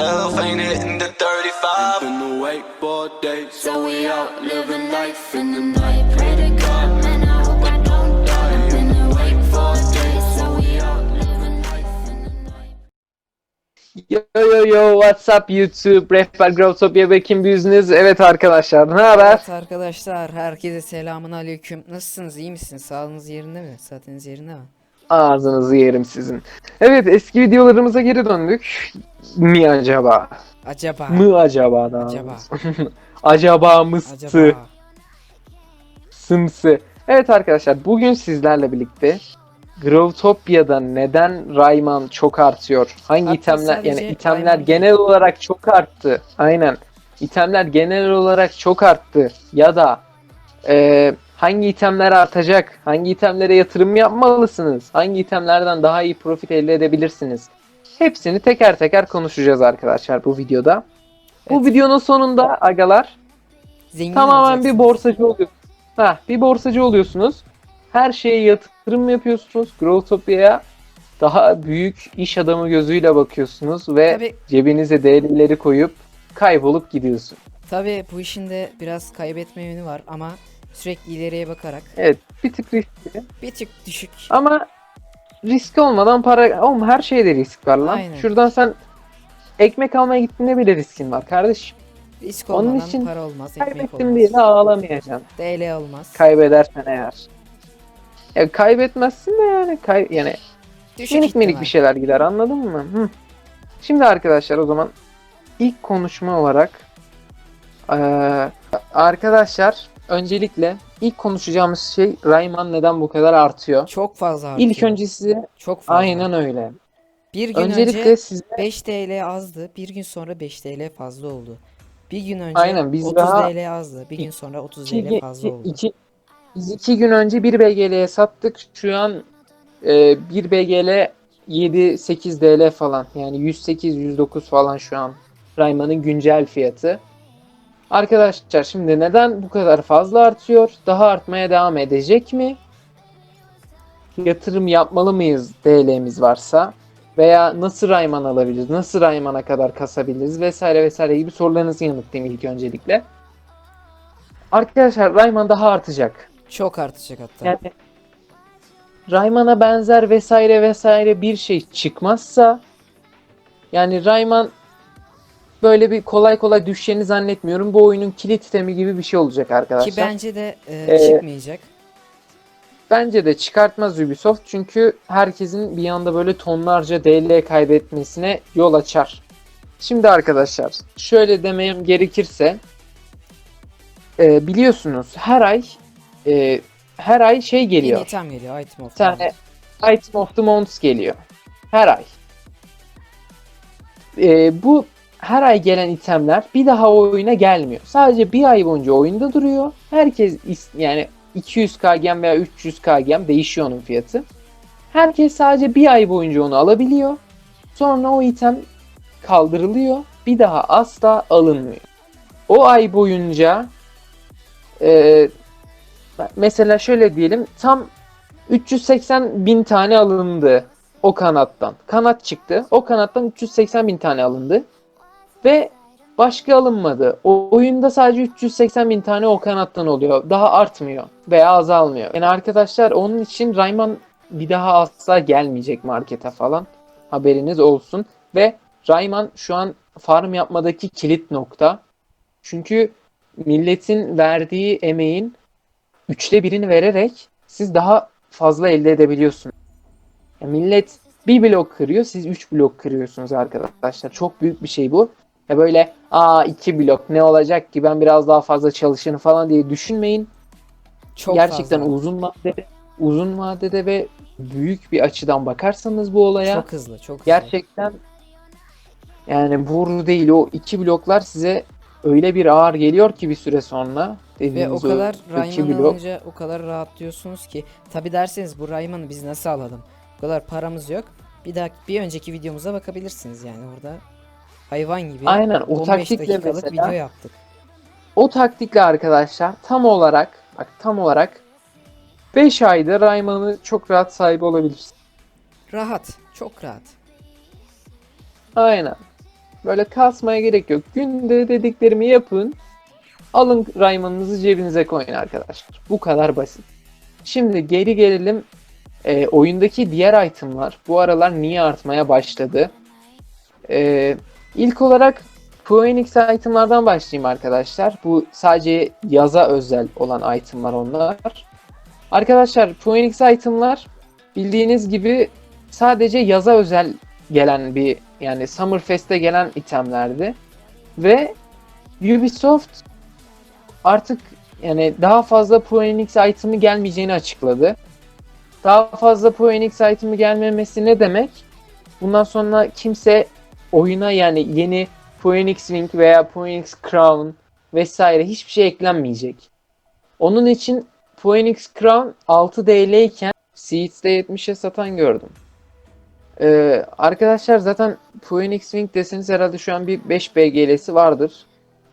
myself, ain't hitting the 35. Been awake for days. So we out living life in the night. Pray to God, man, I hope I don't die. Been awake for days. So we out living life in the night. Yo yo yo what's up YouTube Rehber Growtopia ve Kim Business Evet arkadaşlar ne haber? Evet arkadaşlar herkese selamun aleyküm. Nasılsınız iyi misiniz? Sağlığınız yerinde mi? Saatiniz yerinde mi? Ağzınızı yerim sizin. Evet eski videolarımıza geri döndük. Mi acaba? Acaba. Mı acaba da? Acaba. acaba mısı? Acaba. Sımsı. Evet arkadaşlar bugün sizlerle birlikte Growtopia'da neden Rayman çok artıyor? Hangi Hatta itemler yani itemler Rayman genel olarak çok arttı. Aynen. İtemler genel olarak çok arttı. Ya da e, hangi itemler artacak? Hangi itemlere yatırım yapmalısınız? Hangi itemlerden daha iyi profit elde edebilirsiniz? Hepsini teker teker konuşacağız arkadaşlar bu videoda. Bu Evet. videonun sonunda agalar Zengin Tamamen bir borsacı oluyorsunuz. Ha, bir borsacı oluyorsunuz. Her şeye yatırım yapıyorsunuz. Growtopia'ya daha büyük iş adamı gözüyle bakıyorsunuz ve Tabii, cebinize değerleri koyup kaybolup gidiyorsun. tabii bu işin de biraz kaybetme yönü var ama sürekli ileriye bakarak Evet, bir tık riskli. bir tık düşük. Ama risk olmadan para... Oğlum her şeyde risk var lan. Aynen. Şuradan sen ekmek almaya gittiğinde bile riskin var kardeşim. Risk Onun olmadan için para olmaz, ekmek Kaybettim diye olmaz. de ağlamayacaksın. DL olmaz. Kaybedersen eğer. Ya kaybetmezsin de yani kay yani Düşük minik minik bir şeyler gider anladın mı? Hı. Şimdi arkadaşlar o zaman ilk konuşma olarak eee, arkadaşlar öncelikle ilk konuşacağımız şey Rayman neden bu kadar artıyor? Çok fazla artıyor. İlk önce size Çok fazla. aynen öyle. Bir gün Öncelikle önce size 5 TL azdı. Bir gün sonra 5 TL fazla oldu. Bir gün önce Aynen, biz 30 daha- TL azdı. Bir gün sonra 30 iki, TL fazla iki- oldu. iki- biz iki gün önce 1 BGL'ye sattık. Şu an e, 1 BGL 7-8 DL falan. Yani 108-109 falan şu an. Rayman'ın güncel fiyatı. Arkadaşlar şimdi neden bu kadar fazla artıyor? Daha artmaya devam edecek mi? Yatırım yapmalı mıyız DL'miz varsa? Veya nasıl Rayman alabiliriz? Nasıl Rayman'a kadar kasabiliriz? Vesaire vesaire gibi sorularınızı yanıtlayayım ilk öncelikle. Arkadaşlar Rayman daha artacak. Çok artacak hatta. Yani Rayman'a benzer vesaire vesaire bir şey çıkmazsa yani Rayman böyle bir kolay kolay düşeceğini zannetmiyorum. Bu oyunun kilit itemi gibi bir şey olacak arkadaşlar. Ki bence de e, Ee, çıkmayacak. Bence de çıkartmaz Ubisoft çünkü herkesin bir anda böyle tonlarca DL kaybetmesine yol açar. Şimdi arkadaşlar şöyle demem gerekirse e, biliyorsunuz her ay e, her ay şey Yeni geliyor. item geliyor. Item of Bir tane Item of the Month geliyor. Her ay. E, bu her ay gelen itemler bir daha oyuna gelmiyor. Sadece bir ay boyunca oyunda duruyor. Herkes yani 200k gem veya 300k gem değişiyor onun fiyatı. Herkes sadece bir ay boyunca onu alabiliyor. Sonra o item kaldırılıyor. Bir daha asla alınmıyor. O ay boyunca e, mesela şöyle diyelim tam 380 bin tane alındı o kanattan. Kanat çıktı. O kanattan 380 bin tane alındı. Ve başka alınmadı. O oyunda sadece 380 bin tane o kanattan oluyor. Daha artmıyor veya azalmıyor. Yani arkadaşlar onun için Rayman bir daha asla gelmeyecek markete falan. Haberiniz olsun. Ve Rayman şu an farm yapmadaki kilit nokta. Çünkü milletin verdiği emeğin üçte birini vererek siz daha fazla elde edebiliyorsunuz. Ya millet bir blok kırıyor, siz 3 blok kırıyorsunuz arkadaşlar. Çok büyük bir şey bu. Ya böyle aa 2 blok ne olacak ki ben biraz daha fazla çalışırım falan diye düşünmeyin. Çok Gerçekten fazla. uzun vadede uzun vadede ve büyük bir açıdan bakarsanız bu olaya Çok hızlı, çok hızlı. gerçekten yani vuru değil o iki bloklar size öyle bir ağır geliyor ki bir süre sonra Ve o kadar iki Rayman alınca o kadar rahatlıyorsunuz ki. Tabi derseniz bu Rayman'ı biz nasıl alalım? O kadar paramız yok. Bir daha bir önceki videomuza bakabilirsiniz yani orada. Hayvan gibi Aynen o 15 taktikle dakikalık mesela video yaptık. o taktikle arkadaşlar tam olarak bak tam olarak 5 ayda Rayman'ı çok rahat sahibi olabilirsin. Rahat, çok rahat. Aynen. Böyle kasmaya gerek yok. Günde dediklerimi yapın. Alın Rayman'ınızı cebinize koyun arkadaşlar. Bu kadar basit. Şimdi geri gelelim. Ee, oyundaki diğer itemlar bu aralar niye artmaya başladı? Ee, ilk olarak Phoenix itemlardan başlayayım arkadaşlar. Bu sadece yaza özel olan itemlar onlar. Arkadaşlar Phoenix itemlar bildiğiniz gibi sadece yaza özel gelen bir yani Summerfest'e gelen itemlerdi. Ve Ubisoft artık yani daha fazla Phoenix item'i gelmeyeceğini açıkladı. Daha fazla Phoenix item'i gelmemesi ne demek? Bundan sonra kimse oyuna yani yeni Phoenix Wing veya Phoenix Crown vesaire hiçbir şey eklenmeyecek. Onun için Phoenix Crown 6 DL iken Seeds'te 70'e satan gördüm. Ee, arkadaşlar zaten Phoenix Wing deseniz herhalde şu an bir 5 BGL'si vardır.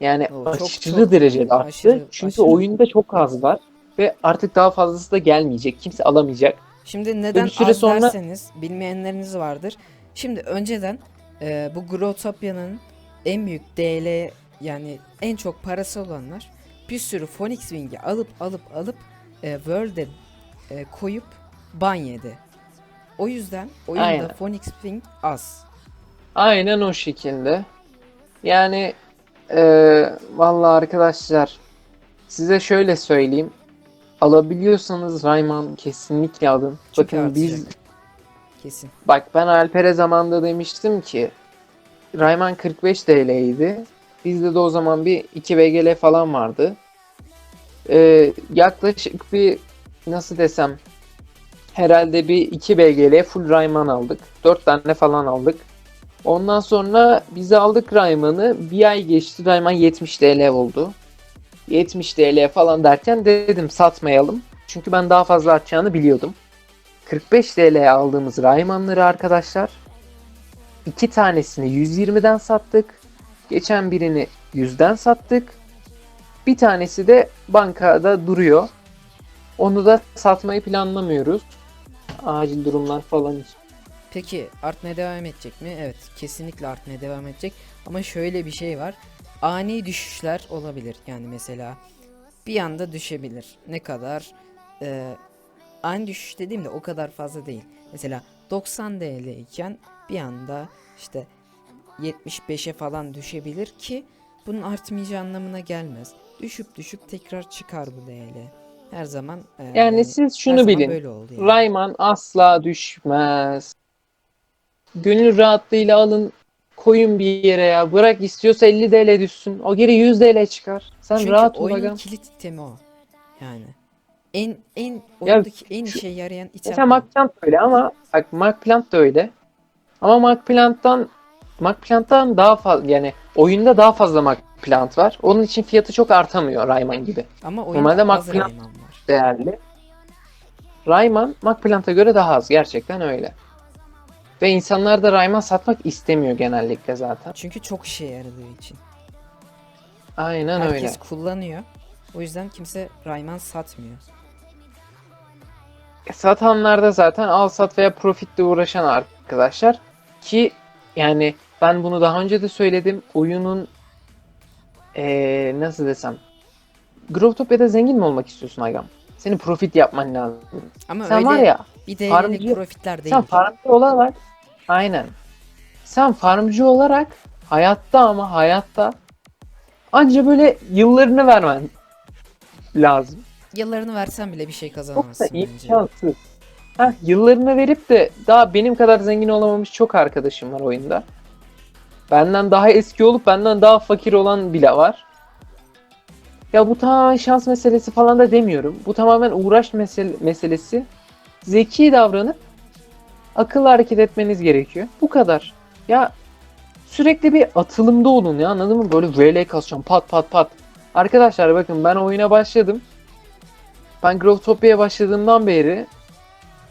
Yani Oo, aşırı çok derecede arttı. aşırı, Çünkü aşırı. oyunda çok az var ve artık daha fazlası da gelmeyecek. Kimse alamayacak. Şimdi neden bir süre az sonra- derseniz bilmeyenleriniz vardır. Şimdi önceden e, bu Growtopia'nın en büyük DL yani en çok parası olanlar bir sürü Phoenix Wing'i alıp alıp alıp e, World'e e, koyup ban yedi. O yüzden oyunda Aynen. Phoenix Wing az. Aynen o şekilde. Yani eee vallahi arkadaşlar size şöyle söyleyeyim. Alabiliyorsanız Rayman kesinlikle alın. Çünkü Bakın biz artacak. Kesin. bak ben Alper'e zamanda demiştim ki Rayman 45 TL'ydi. Bizde de o zaman bir 2 VGL falan vardı. Eee, yaklaşık bir nasıl desem herhalde bir 2 BGL full Rayman aldık. 4 tane falan aldık. Ondan sonra biz aldık Rayman'ı. Bir ay geçti Rayman 70 TL oldu. 70 TL falan derken dedim satmayalım. Çünkü ben daha fazla artacağını biliyordum. 45 TL'ye aldığımız Rayman'ları arkadaşlar iki tanesini 120'den sattık. Geçen birini 100'den sattık. Bir tanesi de bankada duruyor. Onu da satmayı planlamıyoruz. Acil durumlar falan için. Peki artmaya devam edecek mi? Evet kesinlikle artmaya devam edecek. Ama şöyle bir şey var. Ani düşüşler olabilir. Yani mesela bir anda düşebilir. Ne kadar? Ee, ani düşüş dediğimde o kadar fazla değil. Mesela 90 TL iken bir anda işte 75'e falan düşebilir ki bunun artmayacağı anlamına gelmez. Düşüp düşüp tekrar çıkar bu değerli. Her zaman e, Yani siz şunu bilin. Böyle yani. Rayman asla düşmez. Gönül rahatlığıyla alın koyun bir yere ya. Bırak istiyorsa 50 TL düşsün. O geri 100 TL çıkar. Sen Çünkü rahat ol agam. kilit itemi o. Yani en en oyundaki en işe yarayan item. Mesela o. Markplant da öyle ama bak Markplant da öyle. Ama Markplant'tan Markplant'tan daha fazla yani oyunda daha fazla Markplant var. Onun için fiyatı çok artamıyor Rayman gibi. Ama oyunda Normalde az var. değerli. Rayman Markplant'a göre daha az. Gerçekten öyle. Ve insanlar da Rayman satmak istemiyor genellikle zaten. Çünkü çok işe yaradığı için. Aynen Herkes öyle. kullanıyor. O yüzden kimse Rayman satmıyor. Satanlar da zaten al sat veya profitle uğraşan arkadaşlar. Ki yani ben bunu daha önce de söyledim. Oyunun ee, nasıl desem Growtopia'da zengin mi olmak istiyorsun Agam? Senin profit yapman lazım. Ama Sen öyle var ya bir değerli farmcı- profitler değil. Sen farmcı olarak aynen. Sen farmcı olarak hayatta ama hayatta anca böyle yıllarını vermen lazım. Yıllarını versen bile bir şey Çok da kazanamazsın bence. imkansız. Heh, yıllarını verip de daha benim kadar zengin olamamış çok arkadaşım var oyunda. Benden daha eski olup benden daha fakir olan bile var. Ya bu tamamen şans meselesi falan da demiyorum. Bu tamamen uğraş mesele- meselesi. Zeki davranıp akıllı hareket etmeniz gerekiyor. Bu kadar. Ya sürekli bir atılımda olun ya anladın mı? Böyle VL kasacağım pat pat pat. Arkadaşlar bakın ben oyuna başladım. Ben Growtopia'ya başladığımdan beri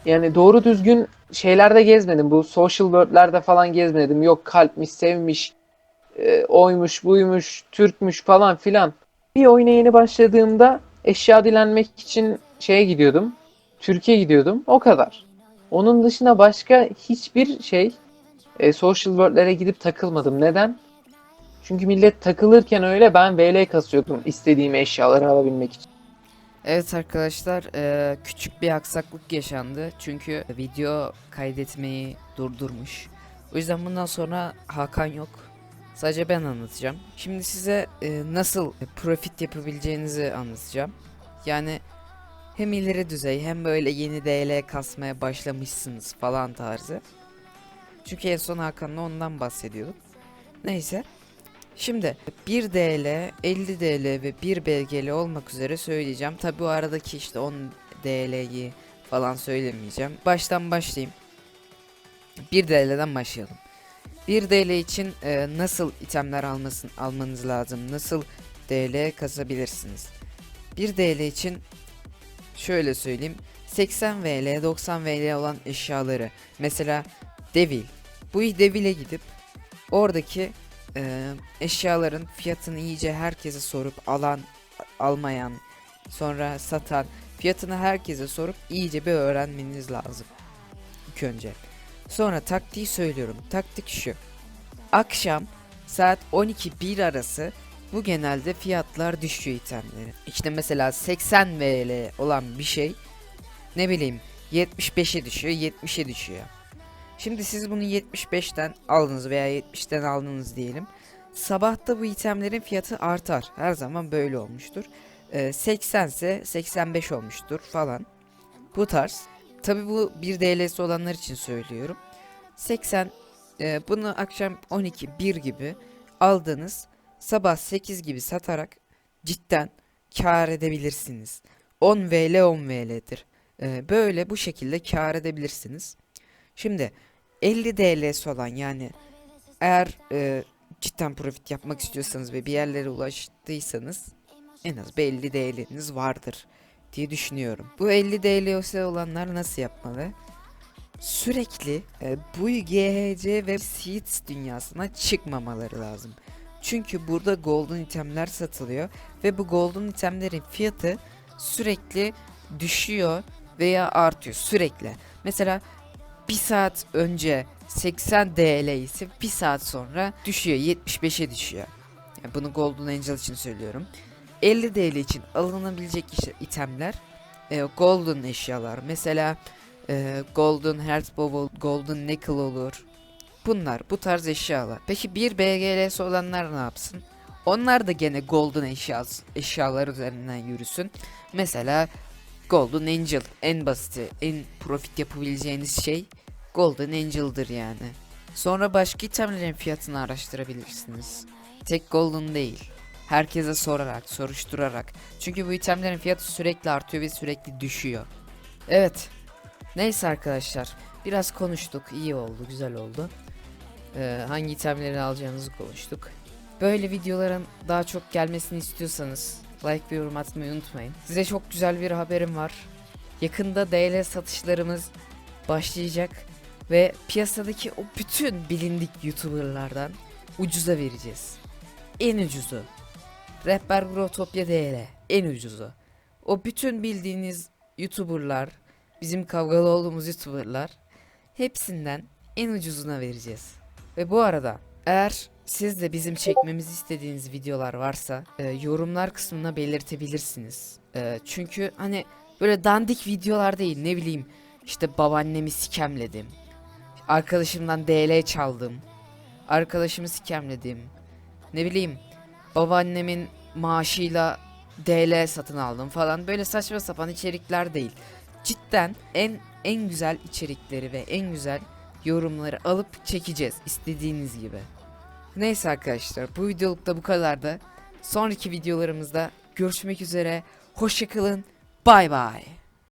yani doğru düzgün şeylerde gezmedim. Bu social world'lerde falan gezmedim. Yok kalpmiş, sevmiş, e, oymuş, buymuş, Türkmüş falan filan. Bir oyuna yeni başladığımda eşya dilenmek için şeye gidiyordum. Türkiye gidiyordum. O kadar. Onun dışında başka hiçbir şey e, social world'lere gidip takılmadım. Neden? Çünkü millet takılırken öyle ben VL kasıyordum istediğim eşyaları alabilmek için. Evet arkadaşlar eee, küçük bir aksaklık yaşandı çünkü video kaydetmeyi durdurmuş. O yüzden bundan sonra Hakan yok. Sadece ben anlatacağım. Şimdi size eee, nasıl profit yapabileceğinizi anlatacağım. Yani hem ileri düzey hem böyle yeni DL kasmaya başlamışsınız falan tarzı. Çünkü en son Hakan'la ondan bahsediyorduk. Neyse. Şimdi 1 DL, 50 DL ve 1 BGL olmak üzere söyleyeceğim. Tabi bu aradaki işte 10 DL'yi falan söylemeyeceğim. Baştan başlayayım. 1 DL'den başlayalım. 1 DL için e, nasıl itemler almasın, almanız lazım? Nasıl DL kasabilirsiniz? 1 DL için şöyle söyleyeyim. 80 VL, 90 VL olan eşyaları mesela Devil. Bu Devil'e gidip oradaki e, eşyaların fiyatını iyice herkese sorup alan almayan sonra satan fiyatını herkese sorup iyice bir öğrenmeniz lazım. İlk önce. Sonra taktiği söylüyorum. Taktik şu. Akşam saat 12-1 arası bu genelde fiyatlar düşüyor itemleri. İşte mesela 80 VL olan bir şey ne bileyim 75'e düşüyor 70'e düşüyor. Şimdi siz bunu 75'ten aldınız veya 70'ten aldınız diyelim. Sabahta bu itemlerin fiyatı artar. Her zaman böyle olmuştur. Ee, 80 ise 85 olmuştur falan. Bu tarz. Tabi bu 1 DL'si olanlar için söylüyorum. 80 e, bunu akşam 12 1 gibi aldınız. Sabah 8 gibi satarak cidden kar edebilirsiniz. 10 VL 10 VL'dir. Ee, böyle bu şekilde kar edebilirsiniz. Şimdi 50 DL'si olan yani eğer e, cidden profit yapmak istiyorsanız ve bir yerlere ulaştıysanız en az bir 50 DL'niz vardır diye düşünüyorum. Bu 50 DL'si olanlar nasıl yapmalı? Sürekli e, bu GHC ve Seeds dünyasına çıkmamaları lazım. Çünkü burada golden itemler satılıyor ve bu golden itemlerin fiyatı sürekli düşüyor veya artıyor sürekli. Mesela bir saat önce 80 DL ise bir saat sonra düşüyor 75'e düşüyor. Yani bunu Golden Angel için söylüyorum. 50 DL için alınabilecek işte itemler e, Golden eşyalar. Mesela e, Golden Heart Bowl, Golden Nickel olur. Bunlar bu tarz eşyalar. Peki bir BGL'si olanlar ne yapsın? Onlar da gene Golden eşyası, eşyalar üzerinden yürüsün. Mesela Golden Angel en basiti, en profit yapabileceğiniz şey Golden Angel'dır yani. Sonra başka itemlerin fiyatını araştırabilirsiniz. Tek Golden değil. Herkese sorarak, soruşturarak. Çünkü bu itemlerin fiyatı sürekli artıyor ve sürekli düşüyor. Evet. Neyse arkadaşlar. Biraz konuştuk. iyi oldu, güzel oldu. Ee, hangi itemleri alacağınızı konuştuk. Böyle videoların daha çok gelmesini istiyorsanız like ve yorum atmayı unutmayın. Size çok güzel bir haberim var. Yakında DL satışlarımız başlayacak ve piyasadaki o bütün bilindik YouTuber'lardan ucuza vereceğiz. En ucuzu. Rehber Brotopya DL en ucuzu. O bütün bildiğiniz YouTuber'lar, bizim kavgalı olduğumuz YouTuber'lar hepsinden en ucuzuna vereceğiz. Ve bu arada eğer siz de bizim çekmemizi istediğiniz videolar varsa e, yorumlar kısmına belirtebilirsiniz. E, çünkü hani böyle dandik videolar değil ne bileyim işte babaannemi sikemledim. Arkadaşımdan DL çaldım. Arkadaşımı sikemledim. Ne bileyim babaannemin maaşıyla DL satın aldım falan böyle saçma sapan içerikler değil. Cidden en en güzel içerikleri ve en güzel yorumları alıp çekeceğiz istediğiniz gibi. Neyse arkadaşlar bu videoluk da bu kadar da. Sonraki videolarımızda görüşmek üzere. Hoşçakalın. Bay bay.